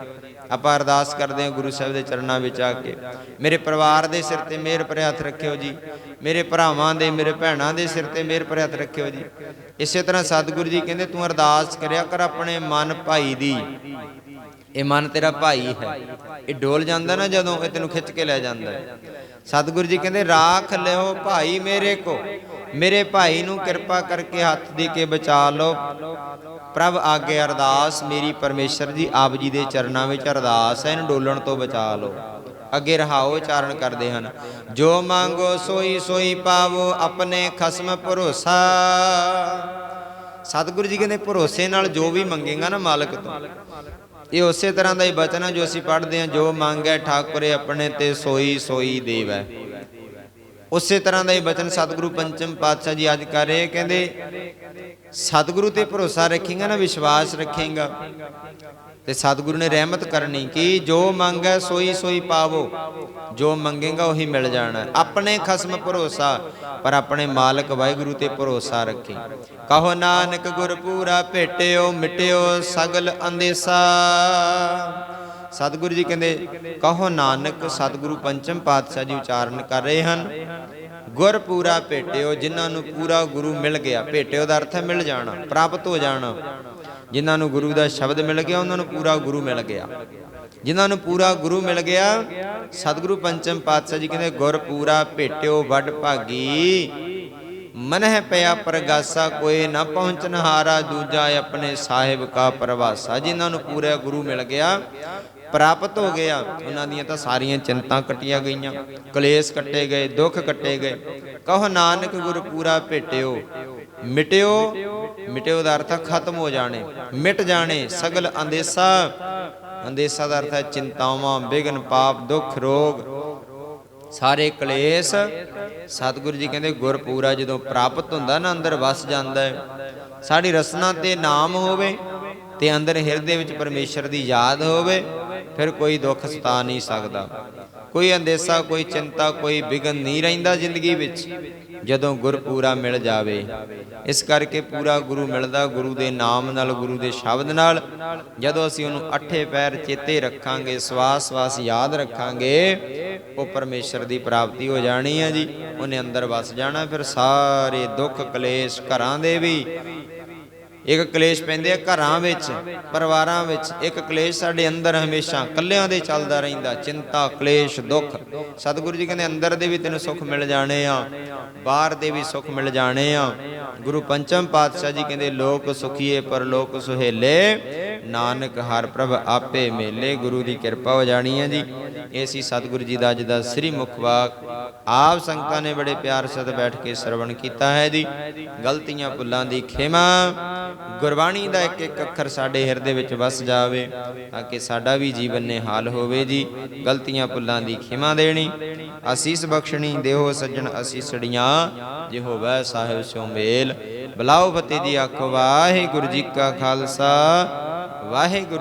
Speaker 1: ਆਪਾਂ ਅਰਦਾਸ ਕਰਦੇ ਹਾਂ ਗੁਰੂ ਸਾਹਿਬ ਦੇ ਚਰਨਾਂ ਵਿੱਚ ਆ ਕੇ। ਮੇਰੇ ਪਰਿਵਾਰ ਦੇ ਸਿਰ ਤੇ ਮਿਹਰ ਭਰੇ ਹੱਥ ਰੱਖਿਓ ਜੀ। ਮੇਰੇ ਭਰਾਵਾਂ ਦੇ, ਮੇਰੇ ਭੈਣਾਂ ਦੇ ਸਿਰ ਤੇ ਮਿਹਰ ਭਰੇ ਹੱਥ ਰੱਖਿਓ ਜੀ। ਇਸੇ ਤਰ੍ਹਾਂ ਸਤਿਗੁਰੂ ਜੀ ਕਹਿੰਦੇ, ਤੂੰ ਅਰਦਾਸ ਕਰਿਆ ਕਰ ਆਪਣੇ ਮਨ ਭਾਈ ਦੀ। ਇਹ ਮਨ ਤੇਰਾ ਭਾਈ ਹੈ। ਇਹ ਡੋਲ ਜਾਂਦਾ ਨਾ ਜਦੋਂ ਇਹ ਤੈਨੂੰ ਖਿੱਚ ਕੇ ਲੈ ਜਾਂਦਾ ਸਤਿਗੁਰੂ ਜੀ ਕਹਿੰਦੇ, ਰਾਖ ਲਿਓ ਭਾਈ ਮੇਰੇ ਕੋ। ਮੇਰੇ ਭਾਈ ਨੂੰ ਕਿਰਪਾ ਕਰਕੇ ਹੱਥ ਦੇ ਕੇ ਬਚਾ ਲਓ। ਪ੍ਰਭ ਆਗੇ ਅਰਦਾਸ, ਮੇਰੀ ਪਰਮੇਸ਼ਰ ਜੀ ਆਪ ਜੀ ਦੇ ਚਰਨਾਂ ਵਿੱਚ ਅਰਦਾਸ ਹੈ, ਇਹਨੂੰ ਡੋਲਣ ਤੋਂ ਬਚਾ ਲਓ। ਅੱਗੇ ਰਹਾਓ ਚਾਰਨ ਕਰਦੇ ਹਨ। ਜੋ ਮੰਗੋ ਸੋਈ ਸੋਈ ਪਾਵੋ, ਆਪਣੇ ਖਸਮ ਭਰੋਸਾ। ਸਤਿਗੁਰੂ ਜੀ ਕਹਿੰਦੇ, ਭਰੋਸੇ ਨਾਲ ਜੋ ਵੀ ਮੰਗੇਗਾ ਨਾ ਮਾਲਕ ਤੋਂ। ਇਹ ਉਸੇ ਤਰ੍ਹਾਂ ਦਾ ਹੀ ਬਚਨ ਹੈ ਜੋ ਅਸੀਂ ਪੜ੍ਹਦੇ ਹਾਂ, ਜੋ ਮੰਗੈ ਠਾਕੁਰੇ ਆਪਣੇ ਤੇ ਸੋਈ ਸੋਈ ਦੇਵੈ। ਉਸੇ ਤਰ੍ਹਾਂ ਦਾ ਹੀ ਬਚਨ ਸਤਿਗੁਰੂ ਪੰਚਮ ਪਾਤਸ਼ਾਹ ਜੀ ਅੱਜ ਕਰ ਰਹੇ ਕਹਿੰਦੇ, ਸਤਿਗੁਰੂ ਤੇ ਭਰੋਸਾ ਰੱਖੇਗਾ ਨਾ, ਵਿਸ਼ਵਾਸ ਰੱਖੇਗਾ। ਤੇ ਸਤਿਗੁਰੂ ਨੇ ਰਹਿਮਤ ਕਰਨੀ ਕਿ ਜੋ ਮੰਗੈ ਸੋਈ ਸੋਈ ਪਾਵੋ, ਜੋ ਮੰਗੇਗਾ ਉਹੀ ਮਿਲ ਜਾਣਾ। ਆਪਣੇ ਖਸਮ ਭਰੋਸਾ, ਪਰ ਆਪਣੇ ਮਾਲਕ ਵਾਹਿਗੁਰੂ ਤੇ ਭਰੋਸਾ ਰੱਖੀ। ਕਹੋ ਨਾਨਕ ਗੁਰ ਪੂਰਾ ਭੇਟਿਓ, ਮਿਟਿਓ ਸਗਲ ਅੰਦੇਸਾ। ਸਤਿਗੁਰੂ ਜੀ ਕਹਿੰਦੇ, ਕਹੋ ਨਾਨਕ, ਸਤਿਗੁਰੂ ਪੰਚਮ ਪਾਤਸ਼ਾਹ ਜੀ ਉਚਾਰਨ ਕਰ ਰਹੇ ਹਨ। ਗੁਰ ਪੂਰਾ ਭੇਟਿਓ, ਜਿਨ੍ਹਾਂ ਨੂੰ ਪੂਰਾ ਗੁਰੂ ਮਿਲ ਗਿਆ। ਭੇਟਿਓ ਦਾ ਅਰਥ ਹੈ ਮਿਲ ਜਾਣਾ, ਪ੍ਰਾਪਤ ਹੋ ਜਾਣਾ। ਜਿਨ੍ਹਾਂ ਨੂੰ ਗੁਰੂ ਦਾ ਸ਼ਬਦ ਮਿਲ ਗਿਆ, ਉਹਨਾਂ ਨੂੰ ਪੂਰਾ ਗੁਰੂ ਮਿਲ ਗਿਆ। ਜਿਨ੍ਹਾਂ ਨੂੰ ਪੂਰਾ ਗੁਰੂ ਮਿਲ ਗਿਆ, ਸਤਿਗੁਰੂ ਪੰਚਮ ਪਾਤਸ਼ਾਹ ਜੀ ਕਹਿੰਦੇ, ਗੁਰ ਪੂਰਾ ਭੇਟਿਓ, ਵੱਡ ਭਾਗੀ। ਮਨਹਿ ਪਿਆ ਪ੍ਰਗਾਸਾ, ਕੋਈ ਨਾ ਪਹੁੰਚਨ ਹਾਰਾ ਦੂਜਾ ਆਪਣੇ ਸਾਹਿਬ ਕਾ ਪਰਵਾਸਾ। ਜਿਨ੍ਹਾਂ ਨੂੰ ਪੂਰਾ ਗੁਰੂ ਮਿਲ ਗਿਆ ਪ੍ਰਾਪਤ ਹੋ ਗਿਆ। ਉਹਨਾਂ ਦੀਆਂ ਤਾਂ ਸਾਰੀਆਂ ਚਿੰਤਾ ਕੱਟੀਆਂ ਗਈਆਂ। ਕਲੇਸ਼ ਕੱਟੇ ਗਏ, ਦੁੱਖ ਕੱਟੇ ਗਏ। ਕਹੋ, ਨਾਨਕ ਗੁਰ ਪੂਰਾ ਭੇਟਿਓ। ਮਿਟਿਓ ਮਿਟਿਓ ਦਾ ਅਰਥ ਹੈ ਖਤਮ ਹੋ ਜਾਣੇ। ਮਿਟ ਜਾਣੇ, ਸਗਲ ਅੰਦੇਸਾ। ਅੰਦੇਸਾ ਦਾ ਅਰਥ ਹੈ ਚਿੰਤਾਵਾਂ ਵਿਗਨ ਪਾਪ, ਦੁੱਖ, ਰੋਗ। ਸਾਰੇ ਕਲੇਸ਼। ਸਤਿਗੁਰੂ ਜੀ ਕਹਿੰਦੇ, ਗੁਰ ਪੂਰਾ ਜਦੋਂ ਪ੍ਰਾਪਤ ਹੁੰਦਾ ਨਾ, ਅੰਦਰ ਵਸ ਜਾਂਦਾ ਹੈ। ਸਾਡੀ ਰਸਨਾ ਤੇ ਨਾਮ ਹੋਵੇ। ਤੇ ਅੰਦਰ ਹਿਰਦੇ ਵਿੱਚ ਪਰਮੇਸ਼ਰ ਦੀ ਯਾਦ ਹੋਵੇ, ਫਿਰ ਕੋਈ ਦੁੱਖ ਸਤਾ ਨਹੀਂ ਸਕਦਾ। ਕੋਈ ਅੰਦੇਸਾ, ਕੋਈ ਚਿੰਤਾ, ਕੋਈ ਵਿਗਨ ਨਹੀਂ ਰਹਿੰਦਾ ਜ਼ਿੰਦਗੀ ਵਿੱਚ, ਜਦੋਂ ਗੁਰ ਪੂਰਾ ਮਿਲ ਜਾਵੇ। ਇਸ ਕਰਕੇ ਪੂਰਾ ਗੁਰੂ ਮਿਲਦਾ, ਗੁਰੂ ਦੇ ਨਾਮ ਨਾਲ, ਗੁਰੂ ਦੇ ਸ਼ਬਦ ਨਾਲ। ਜਦੋਂ ਅਸੀਂ ਉਹਨੂੰ ਅੱਠੇ ਪੈਰ ਚੇਤੇ ਰੱਖਾਂਗੇ, ਸਵਾਸ ਸਵਾਸ ਯਾਦ ਰੱਖਾਂਗੇ, ਉਹ ਪਰਮੇਸ਼ਰ ਦੀ ਪ੍ਰਾਪਤੀ ਹੋ ਜਾਣੀ ਹੈ ਜੀ। ਉਹਨੇ ਅੰਦਰ ਵਸ ਜਾਣਾ, ਫਿਰ ਸਾਰੇ ਦੁੱਖ ਕਲੇਸ਼ ਘਰਾਂ ਦੇ ਵੀ ਇੱਕ ਕਲੇਸ਼ ਪੈਂਦੇ ਆ ਘਰਾਂ ਵਿੱਚ, ਪਰਿਵਾਰਾਂ ਵਿੱਚ। ਇੱਕ ਕਲੇਸ਼ ਸਾਡੇ ਅੰਦਰ ਹਮੇਸ਼ਾ ਕੱਲਿਆਂ ਦੇ ਚੱਲਦਾ ਰਹਿੰਦਾ। ਚਿੰਤਾ, ਕਲੇਸ਼, ਦੁੱਖ। ਸਤਿਗੁਰੂ ਜੀ ਕਹਿੰਦੇ, ਅੰਦਰ ਦੇ ਵੀ ਤੈਨੂੰ ਸੁੱਖ ਮਿਲ ਜਾਣੇ ਆ, ਬਾਹਰ ਦੇ ਵੀ ਸੁੱਖ ਮਿਲ ਜਾਣੇ ਆ। ਗੁਰੂ ਪੰਚਮ ਪਾਤਸ਼ਾਹ ਜੀ ਕਹਿੰਦੇ, ਲੋਕ ਸੁਖੀਏ, ਪਰ ਲੋਕ ਸੁਹੇਲੇ। ਨਾਨਕ ਹਰ ਪ੍ਰਭ ਆਪੇ ਮੇਲੇ। ਗੁਰੂ ਦੀ ਕਿਰਪਾ ਹੋ ਜਾਣੀ ਹੈ ਜੀ। ਇਹ ਸੀ ਸਤਿਗੁਰੂ ਜੀ ਦਾ ਅੱਜ ਦਾ ਸ੍ਰੀ ਮੁਖ ਵਾਕ। ਆਪ ਸੰਗਤਾਂ ਨੇ ਬੜੇ ਪਿਆਰ ਸਦ ਬੈਠ ਕੇ ਸਰਵਣ ਕੀਤਾ ਹੈ ਜੀ। ਗਲਤੀਆਂ ਭੁੱਲਾਂ ਦੀ ਖਿਮਾ। ਗੁਰਬਾਣੀ ਦਾ ਇੱਕ ਇੱਕ ਅੱਖਰ ਸਾਡੇ ਹਿਰਦੇ ਵਿੱਚ ਵਸ ਜਾਵੇ ਤਾਂ ਕਿ ਸਾਡਾ ਵੀ ਜੀਵਨ ਨੇ ਹਾਲ ਹੋਵੇ ਜੀ। ਗਲਤੀਆਂ ਭੁੱਲਾਂ ਦੀ ਖਿਮਾ ਦੇਣੀ। ਅਸੀਸ ਬਖਸ਼ਣੀ, ਦੇਹੋ ਸੱਜਣ ਅਸੀਸੜੀਆਂ ਜੇ ਹੋਵੇ ਸਾਹਿਬ ਸਿਓ ਮੇਲ। ਬਲਾਓ ਫਤਿਹ ਜੀ ਆਖੋ, ਵਾਹਿਗੁਰੂ ਜੀ ਕਾ ਖਾਲਸਾ। ਵਾਹਿਗੁਰੂ